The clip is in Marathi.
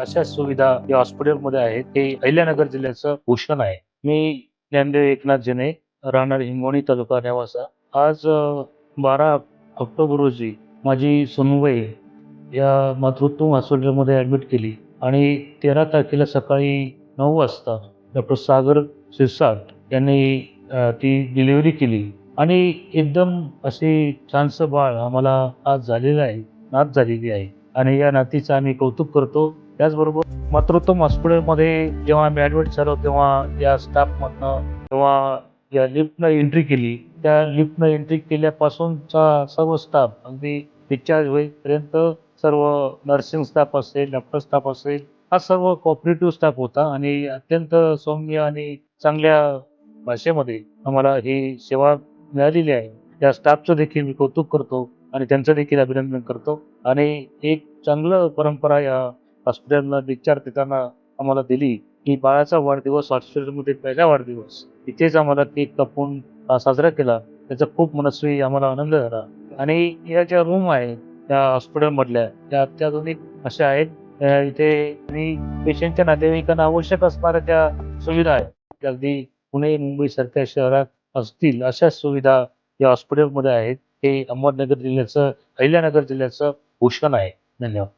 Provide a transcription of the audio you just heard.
अशा सुविधा या हॉस्पिटलमध्ये आहेत. हे अहिल्यानगर जिल्ह्याचं भूषण आहे. मी ज्ञानदेव एकनाथ जने राहणार हिंगोणी तालुका नेवासा. आज बारा ऑक्टोबर रोजी माझी सुनवई या मातृत्व हॉस्पिटलमध्ये ॲडमिट केली आणि तेरा तारखेला सकाळी नऊ वाजता डॉक्टर सागर सिरसाट यांनी ती डिलिव्हरी केली. आणि एकदम असे छानसं बाळ आम्हाला आज झालेलं आहे नात झालेली आहे. आणि या नातीचं आम्ही कौतुक करतो. त्याचबरोबर मातृत्व हॉस्पिटलमध्ये जेव्हा आम्ही ॲडमिट झालो तेव्हा या स्टाफमधनं तेव्हा या लिफ्टनं एंट्री केली. त्या लिफ्टनं एंट्री केल्यापासूनचा सर्व स्टाफ अगदी डिस्चार्ज होईपर्यंत सर्व नर्सिंग स्टाफ असेल डॉक्टर स्टाफ असेल हा सर्व कॉपरेटिव्ह स्टाफ होता आणि अत्यंत सौम्य आणि चांगल्या भाषेमध्ये आम्हाला ही सेवा मिळालेली आहे. त्या स्टाफचं देखील मी कौतुक करतो आणि त्यांचं देखील अभिनंदन करतो. आणि एक चांगलं परंपरा या हॉस्पिटलला डिस्चार्ज देताना आम्हाला दिली की बाळाचा वाढदिवस हॉस्पिटलमध्ये पहिला वाढदिवस. इथेच आम्हाला केक कापून साजरा केला. त्याचा खूप मनस्वी आम्हाला आनंद झाला. आणि या ज्या रूम आहेत त्या हॉस्पिटलमधल्या त्या अत्याधुनिक अशा आहेत. इथे आणि पेशंटच्या नातेवाईकांना आवश्यक असणाऱ्या त्या सुविधा आहेत अगदी पुणे मुंबई सारख्या शहरात असतील अशा सुविधा या हॉस्पिटलमध्ये आहेत. हे अहमदनगर जिल्ह्याचं अहिल्यानगर जिल्ह्याचं भूषण आहे. धन्यवाद.